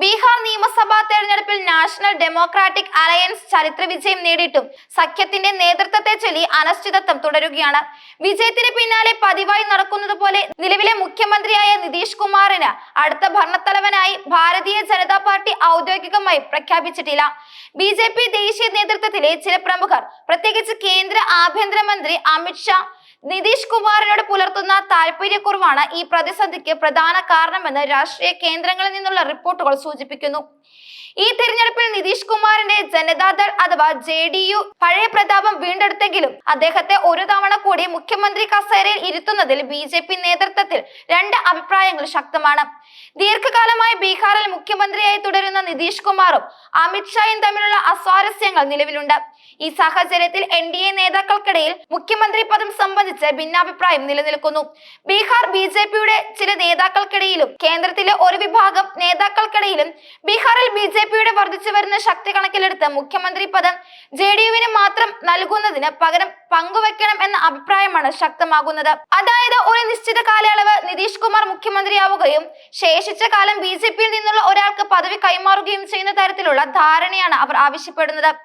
ബീഹാർ നിയമസഭാ തെരഞ്ഞെടുപ്പിൽ national democratic alliance ചരിത്ര വിജയം നേടിയിട്ടും സഖ്യത്തിന്റെ നേതൃത്വത്തെ ചൊല്ലി അനിശ്ചിതത്വം തുടരുകയാണ്. വിജയത്തിന് പിന്നാലെ പതിവായി നടക്കുന്നത് പോലെ നിലവിലെ മുഖ്യമന്ത്രിയായ നിതീഷ് കുമാറിന് അടുത്ത ഭരണത്തലവനായി ഭാരതീയ ജനതാ പാർട്ടി ഔദ്യോഗികമായി പ്രഖ്യാപിച്ചിട്ടില്ല. ബി ദേശീയ നേതൃത്വത്തിലെ ചില പ്രമുഖർ പ്രത്യേകിച്ച് കേന്ദ്ര ആഭ്യന്തരമന്ത്രി അമിത്ഷാ നിതീഷ് കുമാറിനോട് പുലർത്തുന്ന താല്പര്യക്കുറവാണ് ഈ പ്രതിസന്ധിക്ക് പ്രധാന കാരണമെന്ന് രാഷ്ട്രീയ കേന്ദ്രങ്ങളിൽ നിന്നുള്ള റിപ്പോർട്ടുകൾ സൂചിപ്പിക്കുന്നു. ഈ തിരഞ്ഞെടുപ്പിൽ നിതീഷ് കുമാറിന്റെ ജനതാദൾ അഥവാ ജെ ഡി യു പഴയ പ്രതാപം വീണ്ടെടുത്തെങ്കിലും അദ്ദേഹത്തെ ഒരു തവണ കൂടി മുഖ്യമന്ത്രി കസേരയിൽ ഇരുത്തുന്നതിൽ ബി നേതൃത്വത്തിൽ രണ്ട് അഭിപ്രായങ്ങൾ ശക്തമാണ്. ദീർഘകാലമായി ബീഹാറിൽ മുഖ്യമന്ത്രിയായി തുടരുന്ന നിതീഷ് കുമാറും അമിത്ഷായും തമ്മിലുള്ള അസ്വാരസ്യങ്ങൾ നിലവിലുണ്ട്. ഈ സാഹചര്യത്തിൽ എൻ ഡി എ നേതാക്കൾക്കിടയിൽ മുഖ്യമന്ത്രി പദം സംബന്ധിച്ച് ഭിന്നാഭിപ്രായം നിലനിൽക്കുന്നു. ബീഹാർ ബി ജെ പിയുടെ ചില നേതാക്കൾക്കിടയിലും കേന്ദ്രത്തിലെ ഒരു വിഭാഗം നേതാക്കൾക്കിടയിലും ബീഹാറിൽ ബി ജെ പിയുടെ വർദ്ധിച്ചു വരുന്ന ശക്തി കണക്കിലെടുത്ത് മുഖ്യമന്ത്രി പദം ജെ ഡി യുവിന് മാത്രം നൽകുന്നതിന് പകരം പങ്കുവെക്കണം എന്ന അഭിപ്രായമാണ് ശക്തമാകുന്നത്. അതായത് ഒരു നിശ്ചിത കാലയളവ് നിതീഷ് കുമാർ മുഖ്യമന്ത്രിയാവുകയും ശേഷിച്ച കാലം ബി ജെ പിയിൽ പദവി കൈമാറുകയും ചെയ്യുന്ന തരത്തിലുള്ള ധാരണയാണ് അവർ ആവശ്യപ്പെടുന്നത്.